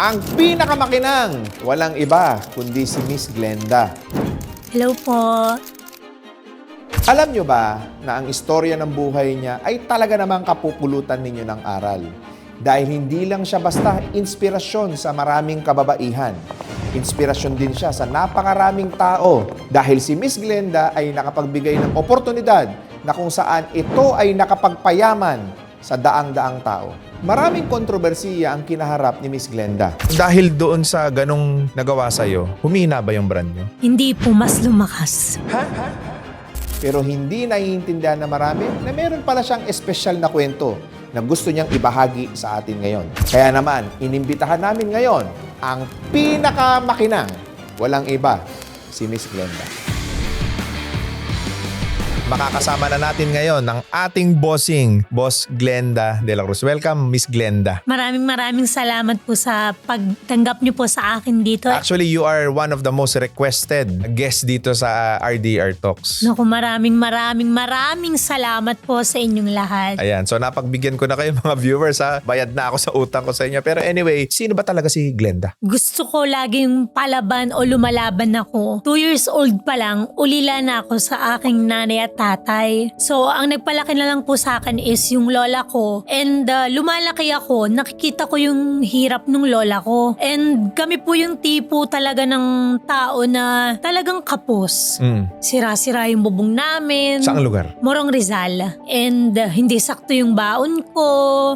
ang pinakamakinang, walang iba kundi si Miss Glenda. Hello po. Alam nyo ba na ang istorya ng buhay niya ay talaga namang kapupulutan ninyo ng aral? Dahil hindi lang siya basta inspirasyon sa maraming kababaihan. Inspirasyon din siya sa napakaraming tao dahil si Miss Glenda ay nakapagbigay ng oportunidad na kung saan ito ay nakapagpayaman sa daang-daang tao. Maraming kontrobersiya ang kinaharap ni Miss Glenda. Dahil doon sa ganong nagawa sa'yo, humina ba yung brand nyo? Hindi po mas lumakas. Pero hindi naiintindihan na marami na meron pala siyang espesyal na kwento na gusto niyang ibahagi sa atin ngayon. Kaya naman, inimbitahan namin ngayon ang pinakamakinang, walang iba, si Miss Glenda. Makakasama na natin ngayon ang ating bossing, Boss Glenda De La Cruz. Welcome, Miss Glenda. Maraming maraming salamat po sa pagtanggap niyo po sa akin dito. Actually, you are one of the most requested guests dito sa RDR Talks. Naku, maraming maraming maraming salamat po sa inyong lahat. Ayan, so napagbigyan ko na kayo mga viewers ha. Bayad na ako sa utang ko sa inyo. Pero anyway, sino ba talaga si Glenda? Gusto ko laging palaban o lumalaban ako. Two years old pa lang, ulila na ako sa aking nanay at tatay. So, ang nagpalaki na lang po sa akin is yung lola ko. And uh, lumalaki ako, nakikita ko yung hirap ng lola ko. And kami po yung tipo talaga ng tao na talagang kapos. Mm. Sira-sira yung bubong namin. Saang lugar? Morong Rizal. And uh, hindi sakto yung baon ko.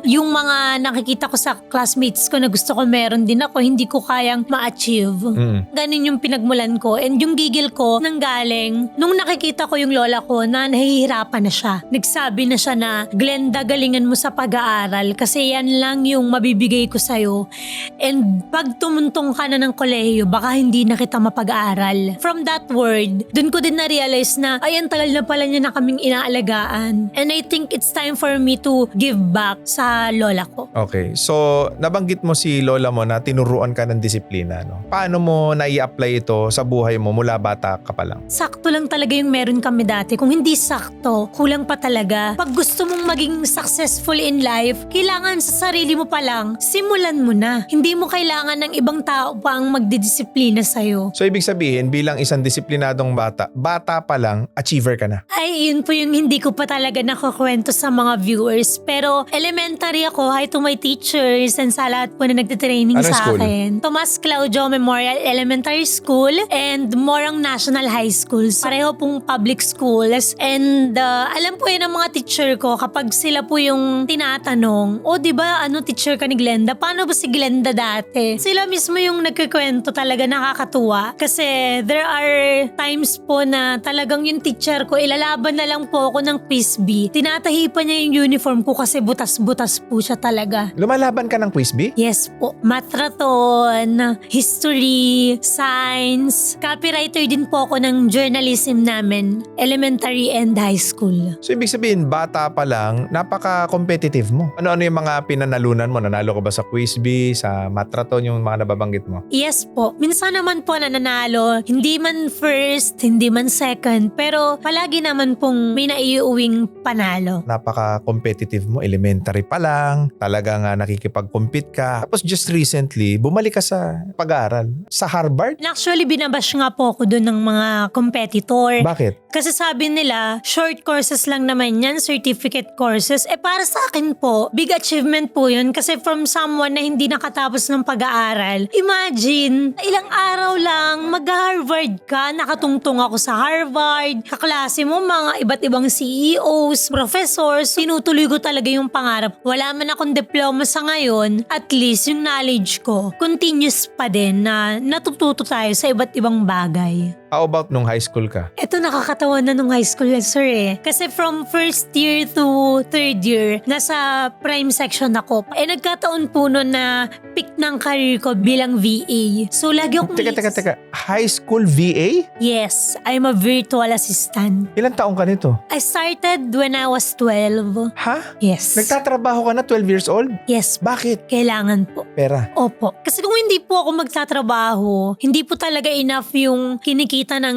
Yung mga nakikita ko sa classmates ko na gusto ko meron din ako, hindi ko kayang ma-achieve. Mm. Ganun yung pinagmulan ko. And yung gigil ko nang galing, nung nakikita ko yung lola ko na nahihirapan na siya. Nagsabi na siya na, Glenda, galingan mo sa pag-aaral kasi yan lang yung mabibigay ko sa'yo. And pag tumuntong ka na ng kolehiyo, baka hindi na kita mapag-aaral. From that word, dun ko din na-realize na, ay, ang tagal na pala niya na kaming inaalagaan. And I think it's time for me to give back sa lola ko. Okay, so nabanggit mo si lola mo na tinuruan ka ng disiplina. No? Paano mo nai-apply ito sa buhay mo mula bata ka pa lang? Sakto lang talaga yung meron kami dati. Kung hindi sakto, kulang pa talaga. Pag gusto mong maging successful in life, kailangan sa sarili mo pa lang, simulan mo na. Hindi mo kailangan ng ibang tao pa ang magdidisiplina sa'yo. So ibig sabihin, bilang isang disiplinadong bata, bata pa lang, achiever ka na. Ay, yun po yung hindi ko pa talaga nakukwento sa mga viewers. Pero elementary ako, hi to my teachers and sa lahat po na nagtitraining Anong sa school? akin. Tomas Claudio Memorial Elementary School and Morang National High Schools. Pareho pong public schools. And uh, alam po yun ng mga teacher ko kapag sila po yung tinatanong, o di ba ano teacher ka ni Glenda? Paano ba si Glenda dati? Sila mismo yung nagkikwento talaga nakakatuwa. Kasi there are times po na talagang yung teacher ko, ilalaban na lang po ako ng frisbee. Tinatahi pa niya yung uniform ko kasi butas-butas po siya talaga. Lumalaban ka ng quiz bee? Yes po. Matraton, history, science. Copywriter din po ako ng journalism namin. Elementary and high school. So ibig sabihin, bata pa lang, napaka-competitive mo. Ano-ano yung mga pinanalunan mo? Nanalo ka ba sa quiz bee, sa matraton, yung mga nababanggit mo? Yes po. Minsan naman po nananalo. Hindi man first, hindi man second. Pero palagi naman pong may naiuwing panalo. Napaka-competitive mo, elementary pa lang, talaga nga nakikipag-compete ka. Tapos just recently, bumalik ka sa pag-aaral. Sa Harvard? Actually, binabash nga po ako doon ng mga competitor. Bakit? Kasi sabi nila, short courses lang naman yan, certificate courses. Eh para sa akin po, big achievement po yun kasi from someone na hindi nakatapos ng pag-aaral. Imagine, ilang araw lang, mag-Harvard ka, nakatungtong ako sa Harvard, kaklase mo mga iba't ibang CEOs, professors, tinutuloy ko talaga yung pangarap. Wala man akong diploma sa ngayon, at least yung knowledge ko, continuous pa din na natututo tayo sa iba't ibang bagay. How about nung high school ka? Ito nakakatawa na nung high school sir eh. Kasi from first year to third year, nasa prime section ako. Eh nagkataon po noon na pick ng career ko bilang VA. So lagi akong... Teka, teka, teka. High school VA? Yes, I'm a virtual assistant. Ilan taong ka nito? I started when I was 12. Ha? Yes. Nagtatrabaho ka na 12 years old? yes, Bakit? kailangan po. Pera. Opo. Kasi kung hindi po ako magtatrabaho, hindi po talaga enough yung kinikita tita ng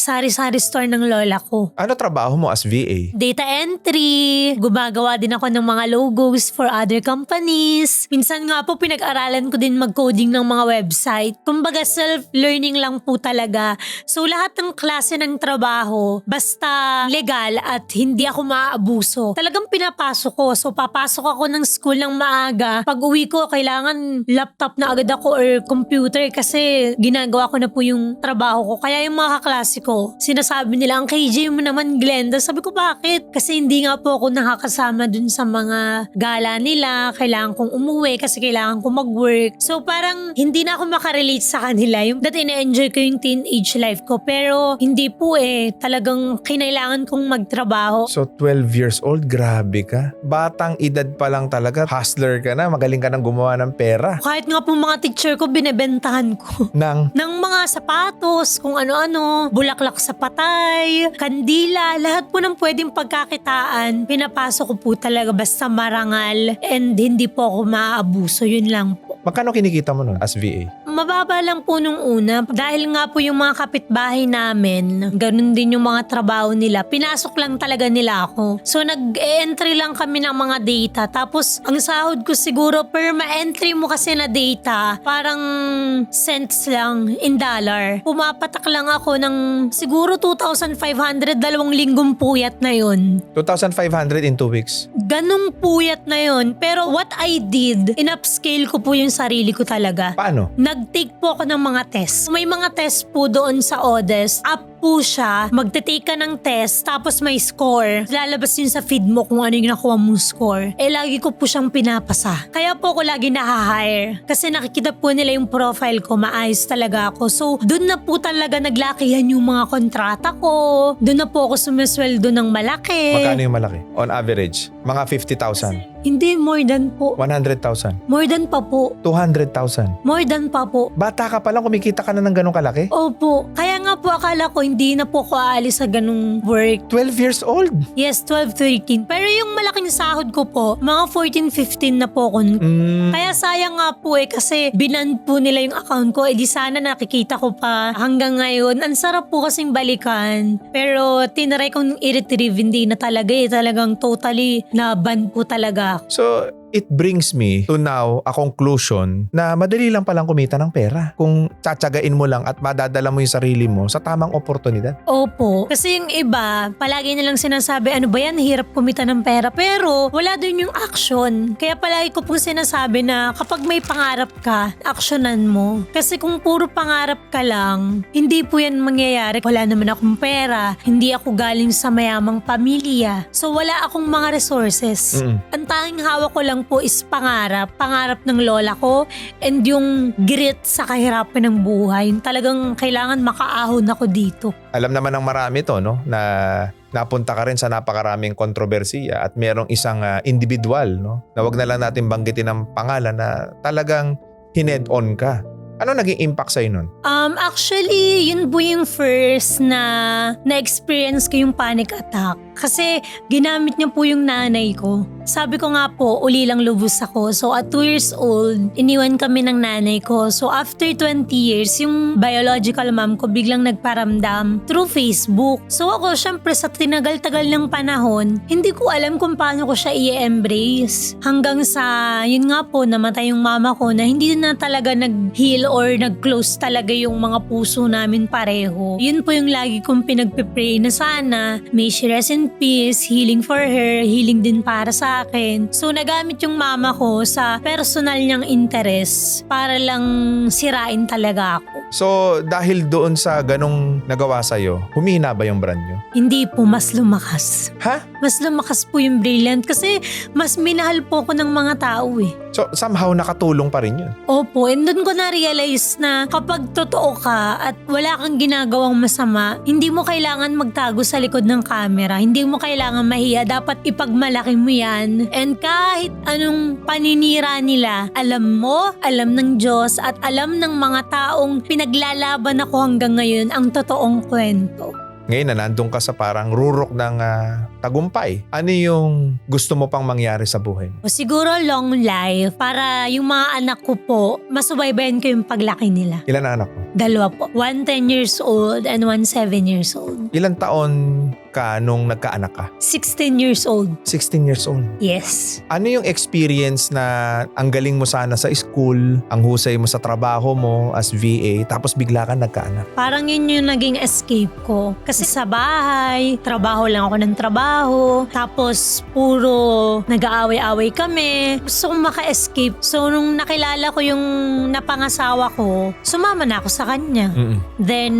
sari-sari store ng lola ko. Ano trabaho mo as VA? Data entry, gumagawa din ako ng mga logos for other companies. Minsan nga po pinag-aralan ko din mag-coding ng mga website. Kumbaga self-learning lang po talaga. So lahat ng klase ng trabaho, basta legal at hindi ako maaabuso, talagang pinapasok ko. So papasok ako ng school ng maaga. Pag uwi ko, kailangan laptop na agad ako or computer kasi ginagawa ko na po yung trabaho ko. Kaya yung mga kaklase ko, sinasabi nila, ang KJ mo naman Glenda. Sabi ko, bakit? Kasi hindi nga po ako nakakasama dun sa mga gala nila. Kailangan kong umuwi kasi kailangan kong mag-work. So parang hindi na ako makarelate sa kanila. Yung that ina-enjoy ko yung teenage life ko. Pero hindi po eh. Talagang kinailangan kong magtrabaho. So 12 years old, grabe ka. Batang edad pa lang talaga, hustler ka na, magaling ka nang gumawa ng pera. Kahit nga po mga teacher ko, binebentahan ko. Nang ng mga sapatos, kung ano-ano, bulaklak sa patay, kandila, lahat po ng pwedeng pagkakitaan, pinapasok ko po talaga basta marangal and hindi po ako maaabuso, yun lang po. magkano kinikita mo nun as VA? Mababa lang po nung una dahil nga po yung mga kapitbahay namin, ganun din yung mga trabaho nila. Pinasok lang talaga nila ako. So nag-entry lang kami ng mga data. Tapos ang sahod ko siguro per ma-entry mo kasi na data, parang cents lang in dollar. Pumapatak lang ako ng siguro 2,500 dalawang linggong puyat na yun. 2,500 in 2 weeks. Ganong puyat na yun. Pero what I did, in-upscale ko po yung sarili ko talaga. Paano? Nag-take po ako ng mga test. May mga test po doon sa ODES. Up po siya, magte-take ka ng test, tapos may score. Lalabas yun sa feed mo kung ano yung nakuha mong score. Eh, lagi ko po siyang pinapasa. Kaya po ako lagi na-hire. Kasi nakikita po nila yung profile ko, maayos talaga ako. So, doon na po talaga naglakihan yung mga kontrata ko. Doon na po ako sumisweldo ng malaki. Magkano yung malaki? On average, mga 50,000, Hindi, more than po. 100,000, More than pa po. 200,000. More than pa po. Bata ka pa lang, kumikita ka na ng ganong kalaki? Opo. Kaya nga po akala ko hindi na po ako aalis sa ganung work. 12 years old. Yes, 12, 13. Pero yung malaking sahod ko po, mga 14, 15 na po ako. Mm, Kaya sayang nga po eh kasi binan po nila yung account ko. Eh di sana nakikita ko pa hanggang ngayon. Ang sarap po kasing balikan. Pero tinaray kong i-retrieve, hindi na talaga eh. Talagang totally na-ban po talaga. So, it brings me to now a conclusion na madali lang palang kumita ng pera kung tsatsagain mo lang at madadala mo yung sarili mo sa tamang oportunidad. Opo. Kasi yung iba, palagi nilang sinasabi, ano ba yan, hirap kumita ng pera. Pero wala din yung action. Kaya palagi ko pong sinasabi na kapag may pangarap ka, actionan mo. Kasi kung puro pangarap ka lang, hindi po yan mangyayari. Wala naman akong pera. Hindi ako galing sa mayamang pamilya. So wala akong mga resources. Mm. Ang tanging hawak ko lang po is pangarap. Pangarap ng lola ko and yung grit sa kahirapan ng buhay. Talagang kailangan makaahon ako dito. Alam naman ng marami to, no? Na napunta ka rin sa napakaraming kontrobersiya at merong isang ah, individual, no? Na wag na lang natin banggitin ang pangalan na talagang hined on ka. Ano naging impact sa'yo nun? Um, actually, yun po yung first na na-experience ko yung panic attack. Kasi ginamit niya po yung nanay ko. Sabi ko nga po, uli lang lubos ako. So at 2 years old, iniwan kami ng nanay ko. So after 20 years, yung biological mom ko biglang nagparamdam through Facebook. So ako, syempre sa tinagal-tagal ng panahon, hindi ko alam kung paano ko siya i-embrace. Hanggang sa, yun nga po, namatay yung mama ko na hindi na talaga nag-heal or nag-close talaga yung mga puso namin pareho. Yun po yung lagi kong pinagpipray na sana may she rest in peace, healing for her, healing din para sa akin. So nagamit yung mama ko sa personal niyang interest para lang sirain talaga ako. So, dahil doon sa ganong nagawa sa'yo, humina ba yung brand nyo? Hindi po mas lumakas. Ha? Mas lumakas po yung brilliant kasi mas minahal po ko ng mga tao eh. So, somehow nakatulong pa rin yun. Opo, and doon ko na-realize na kapag totoo ka at wala kang ginagawang masama, hindi mo kailangan magtago sa likod ng camera. Hindi mo kailangan mahiya. Dapat ipagmalaki mo yan. And kahit anong paninira nila, alam mo, alam ng Diyos at alam ng mga taong pinaglalaban ako hanggang ngayon ang totoong kwento. Ngayon na nandun ka sa parang rurok ng ah, tagumpay. Ano yung gusto mo pang mangyari sa buhay? O siguro long life para yung mga anak ko po, masubaybayan ko yung paglaki nila. Ilan anak mo? Dalawa po. One 10 years old and one 7 years old. Ilan taon ka nung nagkaanak ka? 16 years old. 16 years old. Yes. Ano yung experience na ang galing mo sana sa school, ang husay mo sa trabaho mo as VA, tapos bigla ka nagkaanak? Parang yun yung naging escape ko. Kasi sa bahay, trabaho lang ako ng trabaho. Tapos puro nag-aaway-aaway kami. Gusto kong maka-escape. So nung nakilala ko yung napangasawa ko, sumama na ako sa kanya. Mm-mm. Then,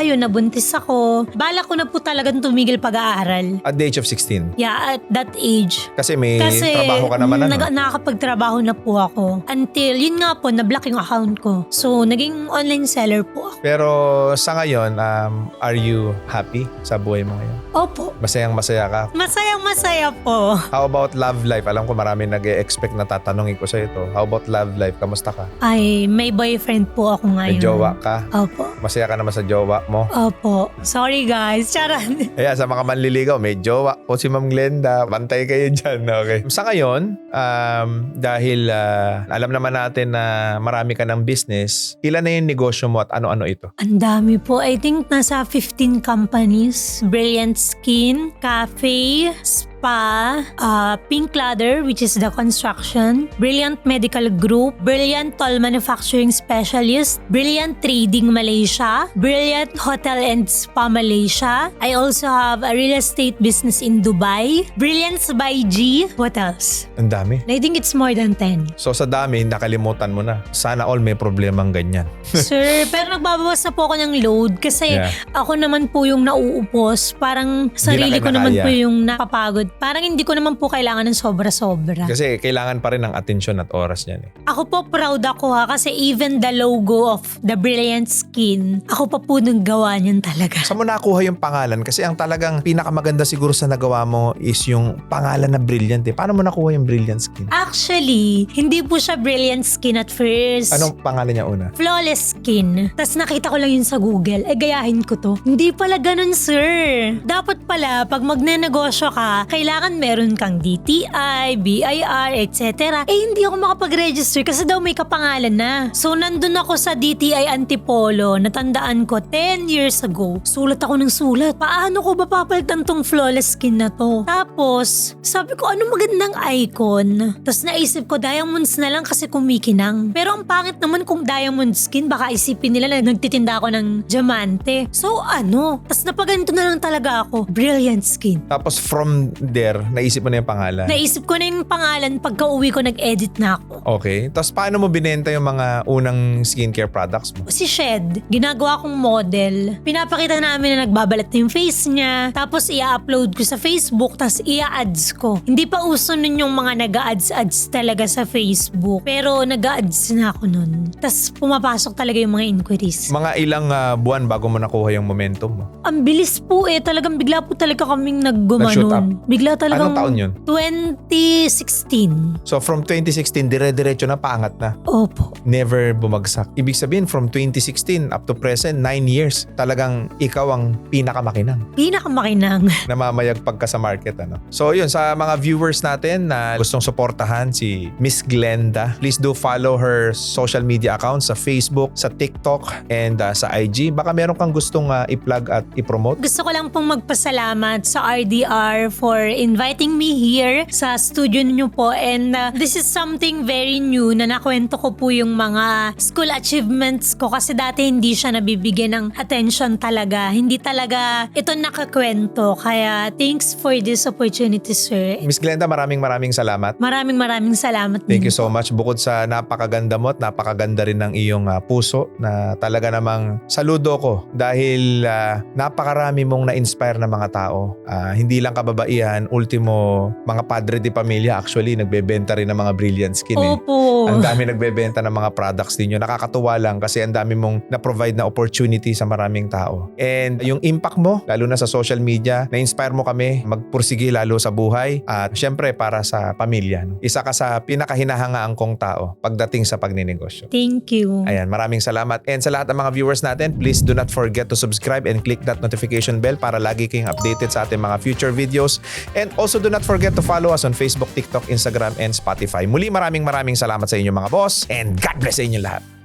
ayun, nabuntis ako. Bala ko na po talagang tumigil pag-aaral. At the age of 16. Yeah, at that age. Kasi may Kasi trabaho ka naman ano? nag- nakakapagtrabaho na po ako. Until, yun nga po, na-block yung account ko. So, naging online seller po ako. Pero sa ngayon, um, are you happy sa buhay mo ngayon? Opo. Masayang masaya ka? Masayang masaya po. How about love life? Alam ko marami nag expect na tatanungin ko sa ito. How about love life? Kamusta ka? Ay, may boyfriend po ako May ngayon. jowa ka? Opo. Masaya ka naman sa jowa mo? Opo. Sorry guys. Charot. Sa mga manliligaw, may jowa po si Ma'am Glenda. Bantay kayo dyan, okay? Sa ngayon, um, dahil ah, alam naman natin na marami ka ng business, ilan na yung negosyo mo at ano-ano ito? Ang dami po. I think nasa 15 companies. Brilliant Skin, Cafe, Spa, uh, Pink Ladder, which is the construction, Brilliant Medical Group, Brilliant Toll Manufacturing Specialist, Brilliant Trading Malaysia, Brilliant Hotel and Spa Malaysia. I also have a real estate business in Dubai, Brilliance by G. What else? Ang dami. I think it's more than 10. So sa dami, nakalimutan mo na. Sana all may problemang ganyan. Sir, pero nagbabawas na po ako ng load kasi Yeah. ako naman po yung nauupos. Parang sarili na ko naman kinakaya. po yung nakapagod. Parang hindi ko naman po kailangan ng sobra-sobra. Kasi kailangan pa rin ng atensyon at oras niyan eh. Ako po proud ako ha kasi even the logo of the Brilliant Skin, ako pa po nang gawa niyan talaga. Saan mo nakuha yung pangalan? Kasi ang talagang pinakamaganda siguro sa nagawa mo is yung pangalan na brilliant eh. Paano mo nakuha yung brilliant skin? Actually, hindi po siya Brilliant Skin at first. Anong pangalan niya una? Flawless skin. Tapos nakita ko lang yun sa Google. Eh, gayahin ko to. Hindi pala ganun, sir. Dapat pala, pag magnenegosyo ka, kailangan meron kang DTI, BIR, etc. Eh, hindi ako makapag-register kasi daw may kapangalan na. So, nandun ako sa DTI Antipolo. Natandaan ko, 10 years ago. Sulat ako ng sulat. Paano ko ba papalitan tong flawless skin na to? Tapos, sabi ko, ano magandang icon? Tapos naisip ko, diamonds na lang kasi kumikinang. Pero ang pangit naman kung diamond skin, baka isipin nila na nagtitinda ako ng diamante. So ano? Tapos napaganito na lang talaga ako. Brilliant skin. Tapos from there, naisip mo na yung pangalan. Naisip ko na yung pangalan pagka uwi ko nag-edit na ako. Okay. Tapos paano mo binenta yung mga unang skincare products mo? Si Shed, ginagawa kong model. Pinapakita namin na nagbabalat na yung face niya. Tapos i-upload ko sa Facebook, tapos i-ads ko. Hindi pa uso nun yung mga nag-ads-ads talaga sa Facebook. Pero nag-ads na ako nun. Tapos pumapasok talaga yung mga inquiries. Mga ilang ah, buwan bago mo nakuha yung momentum mo? Ang bilis po eh. Talagang bigla po talaga kaming Nag-shoot naggumanon. Bigla talagang... Anong taon yun? 2016. So from 2016, dire-diretso na paangat na. Opo. Never bumagsak. Ibig sabihin from 2016 up to present, 9 years, talagang ikaw ang pinakamakinang. Pinakamakinang. namamayagpag ka sa market. Ano? So yun, sa mga viewers natin na gustong suportahan si Miss Glenda, please do follow her social media accounts sa Facebook, sa TikTok, and uh, sa IG. Baka meron kang gustong uh, i-plug at i-promote. Gusto ko lang pong magpasalamat sa RDR for inviting me here sa studio niyo po and uh, this is something very new na nakwento ko po yung mga school achievements ko kasi dati hindi siya nabibigyan ng attention talaga. Hindi talaga ito nakakwento kaya thanks for this opportunity sir. Miss Glenda, maraming maraming salamat. Maraming maraming salamat Thank din you so much. Bukod sa napakaganda mo at napakaganda rin ng iyong uh, puso na talaga namang saludo ko dahil uh, napakarami mong na-inspire na mga tao. Uh, hindi lang kababaihan yan, ultimo, mga padre di pamilya actually, nagbebenta rin ng mga brilliant skin eh. Opo. Ang dami nagbebenta ng mga products ninyo. Nakakatuwa lang kasi ang dami mong na-provide na opportunity sa maraming tao. And yung impact mo, lalo na sa social media, na-inspire mo kami magpursige lalo sa buhay at syempre para sa pamilya. no? Isa ka sa pinakahinahangaan kong tao pagdating sa pagninegosyo. Thank you. Ayan, maraming salamat. And sa lahat ng mga viewers natin, please do not forget to subscribe and click that notification bell para lagi kayong updated sa ating mga future videos. And also do not forget to follow us on Facebook, TikTok, Instagram, and Spotify. Muli maraming maraming salamat sa inyo mga boss and God bless sa inyo lahat.